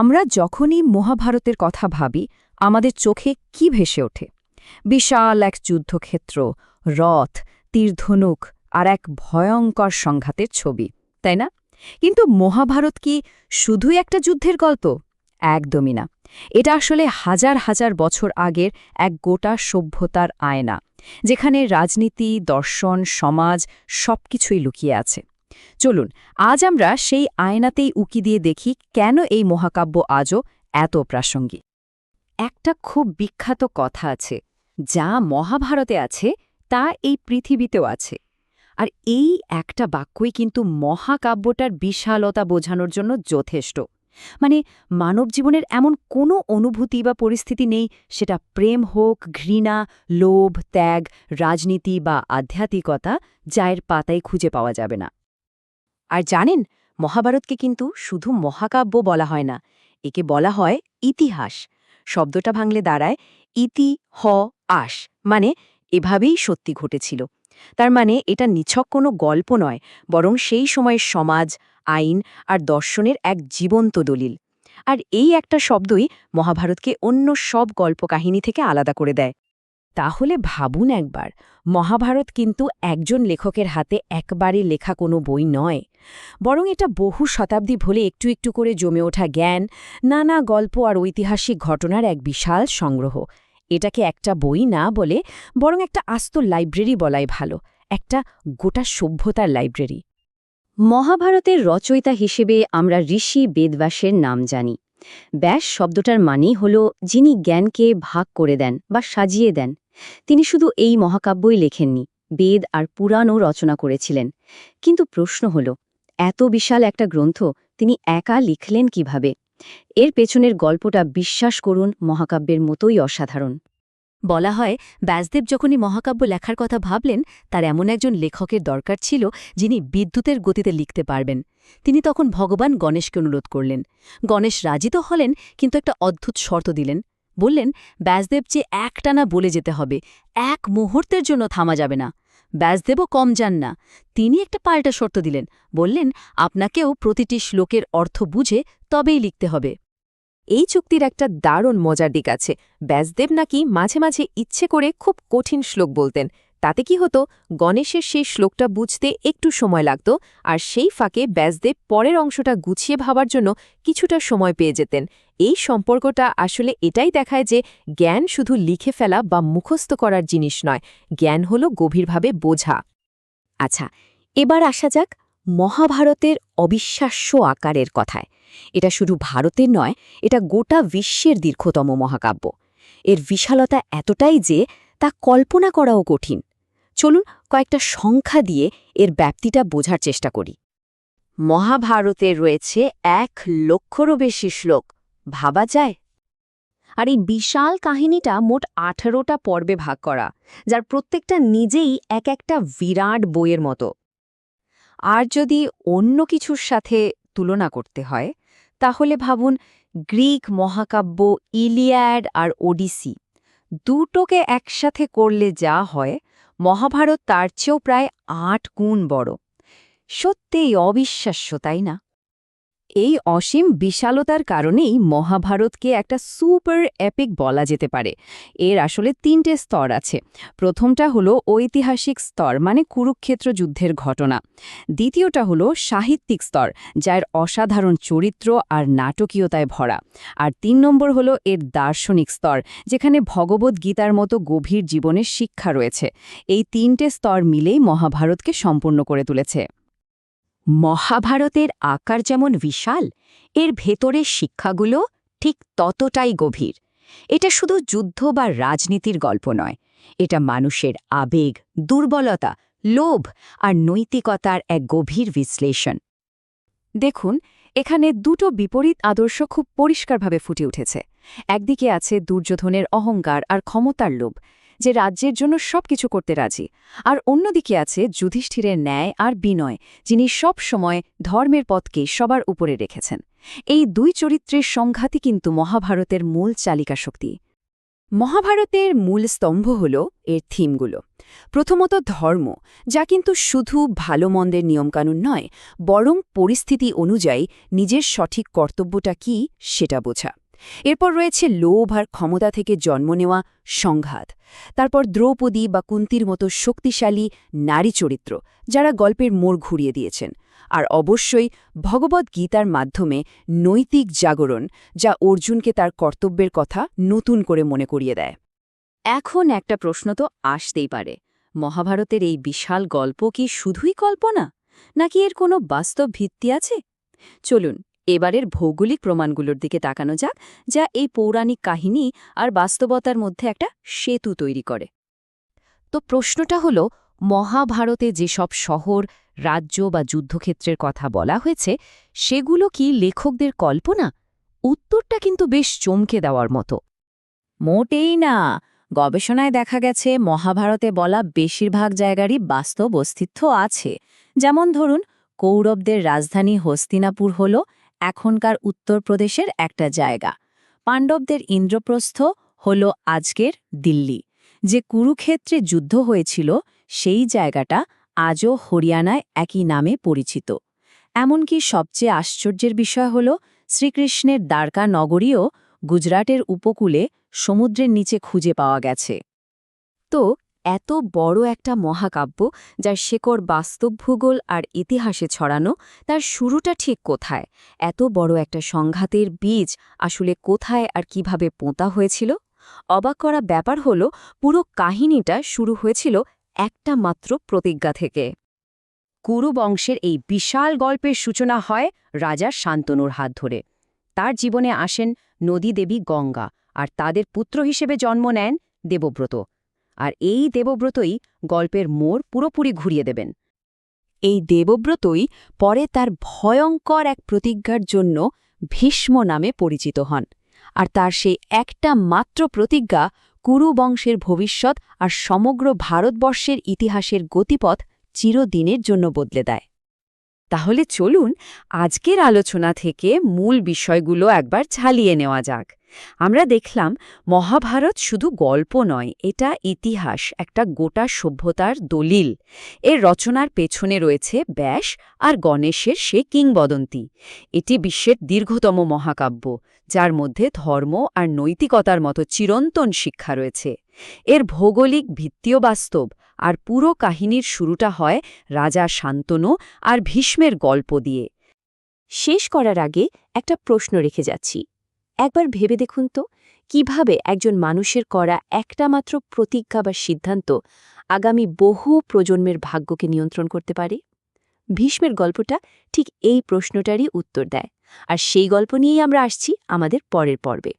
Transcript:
আমরা যখনই মহাভারতের কথা ভাবি, আমাদের চোখে কি ভেসে ওঠে? বিশাল এক যুদ্ধক্ষেত্র, রথ, তীরধনুক আর এক ভয়ঙ্কর সংঘাতের ছবি, তাই না? কিন্তু মহাভারত কি শুধুই একটা যুদ্ধের গল্প? একদমই না। এটা আসলে হাজার হাজার বছর আগের এক গোটা সভ্যতার আয়না, যেখানে রাজনীতি, দর্শন, সমাজ সবকিছুই লুকিয়ে আছে। চলুন, আজ আমরা সেই আয়নাতেই উকি দিয়ে দেখি কেন এই মহাকাব্য আজও এত প্রাসঙ্গিক। একটা খুব বিখ্যাত কথা আছে, যা মহাভারতে আছে, তা এই পৃথিবীতেও আছে। আর এই একটা বাক্যই কিন্তু মহাকাব্যটার বিশালতা বোঝানোর জন্য যথেষ্ট। মানে মানব জীবনের এমন কোনো অনুভূতি বা পরিস্থিতি নেই, সেটা প্রেম হোক, ঘৃণা, লোভ, ত্যাগ, রাজনীতি বা আধ্যাত্মিকতা যায়ের পাতায় খুঁজে পাওয়া যাবে না। আর জানেন, মহাভারতকে কিন্তু শুধু মহাকাব্য বলা হয় না, একে বলা হয় ইতিহাস। শব্দটা ভাঙলে দাঁড়ায় ইতি, হ, আস মানে এভাবেই সত্যি ঘটেছিল। তার মানে এটা নিছক কোনো গল্প নয়, বরং সেই সময়ের সমাজ, আইন আর দর্শনের এক জীবন্ত দলিল। আর এই একটা শব্দই মহাভারতকে অন্য সব গল্প কাহিনী থেকে আলাদা করে দেয়। তাহলে ভাবুন একবার, মহাভারত কিন্তু একজন লেখকের হাতে একবারে লেখা কোনো বই নয়। বরং এটা বহু শতাব্দী ভুলে একটু একটু করে জমে ওঠা জ্ঞান, নানা গল্প আর ঐতিহাসিক ঘটনার এক বিশাল সংগ্রহ। এটাকে একটা বই না বলে বরং একটা আস্ত লাইব্রেরি বলাই ভালো, একটা গোটা সভ্যতার লাইব্রেরি। মহাভারতের রচয়িতা হিসেবে আমরা ঋষি বেদব্যাসের নাম জানি। ব্যাস শব্দটার মানেই হল যিনি জ্ঞানকে ভাগ করে দেন বা সাজিয়ে দেন। তিনি শুধু এই মহাকাব্যই লেখেননি, বেদ আর পুরাণও রচনা করেছিলেন। কিন্তু প্রশ্ন হল, এত বিশাল একটা গ্রন্থ তিনি একা লিখলেন কীভাবে? এর পেছনের গল্পটা বিশ্বাস করুন, মহাকাব্যের মতোই অসাধারণ। বলা হয়, ব্যাসদেব যখনই মহাকাব্য লেখার কথা ভাবলেন, তার এমন একজন লেখকের দরকার ছিল যিনি বিদ্যুতের গতিতে লিখতে পারবেন। তিনি তখন ভগবান গণেশকে অনুরোধ করলেন। গণেশ রাজি তো হলেন, কিন্তু একটা অদ্ভুত শর্ত দিলেন। বললেন, ব্যাসদেব যে একটানা বলে যেতে হবে, এক মুহূর্তের জন্য থামা যাবে না। ব্যাসদেবও কম যান না। তিনি একটা পাল্টা শর্ত দিলেন। বললেন, আপনাকেও প্রতিটি শ্লোকের অর্থ বুঝে তবেই লিখতে হবে। এই চুক্তির একটা দারুণ মজার দিক আছে। ব্যাসদেব নাকি মাঝে মাঝে ইচ্ছে করে খুব কঠিন শ্লোক বলতেন। তাতে কি হতো? গণেশের সেই শ্লোকটা বুঝতে একটু সময় লাগত, আর সেই ফাঁকে ব্যাসদেব পরের অংশটা গুছিয়ে ভাবার জন্য কিছুটা সময় পেয়ে যেতেন। এই সম্পর্কটা আসলে এটাই দেখায় যে জ্ঞান শুধু লিখে ফেলা বা মুখস্থ করার জিনিস নয়, জ্ঞান হল গভীরভাবে বোঝা। আচ্ছা এবার আসা যাক মহাভারতের অবিশ্বাস্য আকারের কথায়। এটা শুধু ভারতের নয়, এটা গোটা বিশ্বের দীর্ঘতম মহাকাব্য। এর বিশালতা এতটাই যে তা কল্পনা করাও কঠিন। চলুন কয়েকটা সংখ্যা দিয়ে এর ব্যাপ্তিটা বোঝার চেষ্টা করি। মহাভারতে রয়েছে এক লক্ষরও বেশি শ্লোক, ভাবা যায়? আর এই বিশাল কাহিনীটা মোট আঠারোটা পর্বে ভাগ করা, যার প্রত্যেকটা নিজেই এক একটা বিরাট বইয়ের মতো। আর যদি অন্য কিছুর সাথে তুলনা করতে হয়, তাহলে ভাবুন গ্রিক মহাকাব্য ইলিয়াড আর ওডিসি, দুটোকে একসাথে করলে যা হয় মহাভারত তার চেয়েও প্রায় আট গুণ বড়। সত্যিই অবিশ্বাস্য তাই না? এই অসীম বিশালতার কারণেই মহাভারতকে একটা সুপার এপিক বলা যেতে পারে। এর আসলে তিনটে স্তর আছে। প্রথমটা হলো ঐতিহাসিক স্তর মানে কুরুক্ষেত্র যুদ্ধের ঘটনা। দ্বিতীয়টা হলো সাহিত্যিক স্তর, যার অসাধারণ চরিত্র আর নাটকীয়তায় ভরা। আর তিন নম্বর হলো এর দার্শনিক স্তর, যেখানে ভগবদ্ গীতার মতো গভীর জীবনের শিক্ষা রয়েছে। এই তিনটে স্তর মিলেই মহাভারতকে সম্পূর্ণ করে তুলেছে। মহাভারতের আকার যেমন বিশাল, এর ভেতরের শিক্ষাগুলো ঠিক ততটাই গভীর। এটা শুধু যুদ্ধ বা রাজনীতির গল্প নয়, এটা মানুষের আবেগ, দুর্বলতা, লোভ আর নৈতিকতার এক গভীর বিশ্লেষণ। দেখুন, এখানে দুটো বিপরীত আদর্শ খুব পরিষ্কারভাবে ফুটে উঠেছে। একদিকে আছে দুর্যোধনের অহংকার আর ক্ষমতার লোভ। যে রাজ্যের জন্য সব কিছু করতে রাজি। আর অন্যদিকে আছে যুধিষ্ঠিরের ন্যায় আর বিনয়, যিনি সব সময় ধর্মের পথকে সবার উপরে রেখেছেন। এই দুই চরিত্রের সংঘাতই কিন্তু মহাভারতের মূল চালিকা শক্তি। মহাভারতের মূল স্তম্ভ হল এর থিমগুলো। প্রথমত ধর্ম, যা কিন্তু শুধু ভালো মন্দের নিয়মকানুন নয়, বরং পরিস্থিতি অনুযায়ী নিজের সঠিক কর্তব্যটা কি সেটা বোঝা। এরপর রয়েছে লোভ আর ক্ষমতা থেকে জন্ম নেওয়া সংঘাত, তারপর দ্রৌপদী বা কুন্তির মতো শক্তিশালী নারী চরিত্র, যারা গল্পের মোড় ঘুরিয়ে দিয়েছেন। আর অবশ্যই ভগবদ্ গীতার মাধ্যমে নৈতিক জাগরণ, যা অর্জুনকে তার কর্তব্যের কথা নতুন করে মনে করিয়ে দেয়। এখন একটা প্রশ্ন তো আসতেই পারে, মহাভারতের এই বিশাল গল্প কি শুধুই কল্পনা, নাকি এর কোনো বাস্তব ভিত্তি আছে? চলুন এবারের ভৌগোলিক প্রমাণগুলোর দিকে তাকানো যাক, যা এই পৌরাণিক কাহিনী আর বাস্তবতার মধ্যে একটা সেতু তৈরি করে। তো প্রশ্নটা হল, মহাভারতে যেসব শহর, রাজ্য বা যুদ্ধক্ষেত্রের কথা বলা হয়েছে, সেগুলো কি লেখকদের কল্পনা? উত্তরটা কিন্তু বেশ চমকে দেওয়ার মতো। মোটেই না! গবেষণায় দেখা গেছে, মহাভারতে বলা বেশিরভাগ জায়গারই বাস্তব অস্তিত্ব আছে। যেমন ধরুন, কৌরবদের রাজধানী হস্তিনাপুর হল এখনকার উত্তরপ্রদেশের একটা জায়গা। পাণ্ডবদের ইন্দ্রপ্রস্থ হল আজকের দিল্লি। যে কুরুক্ষেত্রে যুদ্ধ হয়েছিল, সেই জায়গাটা আজও হরিয়ানায় একই নামে পরিচিত। এমনকি সবচেয়ে আশ্চর্যের বিষয় হল, শ্রীকৃষ্ণের দ্বারকা নগরীও গুজরাটের উপকূলে সমুদ্রের নিচে খুঁজে পাওয়া গেছে। তো এত বড় একটা মহাকাব্য যার শেকড় বাস্তব ভূগোল আর ইতিহাসে ছড়ানো, তার শুরুটা ঠিক কোথায়? এত বড় একটা সংঘাতের বীজ আসলে কোথায় আর কীভাবে পোঁতা হয়েছিল? অবাক করা ব্যাপার হল, পুরো কাহিনীটা শুরু হয়েছিল একটা মাত্র প্রতিজ্ঞা থেকে। কুরু বংশের এই বিশাল গল্পের সূচনা হয় রাজা শান্তনুর হাত ধরে। তার জীবনে আসেন নদী দেবী গঙ্গা আর তাদের পুত্র হিসেবে জন্ম নেন দেবব্রত। আর এই দেবব্রতই গল্পের মোড় পুরোপুরি ঘুরিয়ে দেবেন। এই দেবব্রতই পরে তার ভয়ঙ্কর এক প্রতিজ্ঞার জন্য ভীষ্ম নামে পরিচিত হন, আর তার সেই একটা মাত্র প্রতিজ্ঞা কুরু বংশের ভবিষ্যৎ আর সমগ্র ভারতবর্ষের ইতিহাসের গতিপথ চিরদিনের জন্য বদলে দেয়। তাহলে চলুন আজকের আলোচনা থেকে মূল বিষয়গুলো একবার ঝালিয়ে নেওয়া যাক। আমরা দেখলাম মহাভারত শুধু গল্প নয়, এটা ইতিহাস, একটা গোটা সভ্যতার দলিল। এর রচনার পেছনে রয়েছে ব্যাস আর গণেশের সে কিংবদন্তি। এটি বিশ্বের দীর্ঘতম মহাকাব্য, যার মধ্যে ধর্ম আর নৈতিকতার মতো চিরন্তন শিক্ষা রয়েছে। এর ভৌগোলিক ভিত্তিও বাস্তব, আর পুরো কাহিনীর শুরুটা হয় রাজা শান্তনু আর ভীষ্মের গল্প দিয়ে। শেষ করার আগে একটা প্রশ্ন রেখে যাচ্ছি। একবার ভেবে দেখুন তো, কীভাবে একজন মানুষের করা একটা মাত্র প্রতিজ্ঞা বা সিদ্ধান্ত আগামী বহু প্রজন্মের ভাগ্যকে নিয়ন্ত্রণ করতে পারে? ভীষ্মের গল্পটা ঠিক এই প্রশ্নটারই উত্তর দেয়। আর সেই গল্প নিয়েই আমরা আসছি আমাদের পরের পর্বে।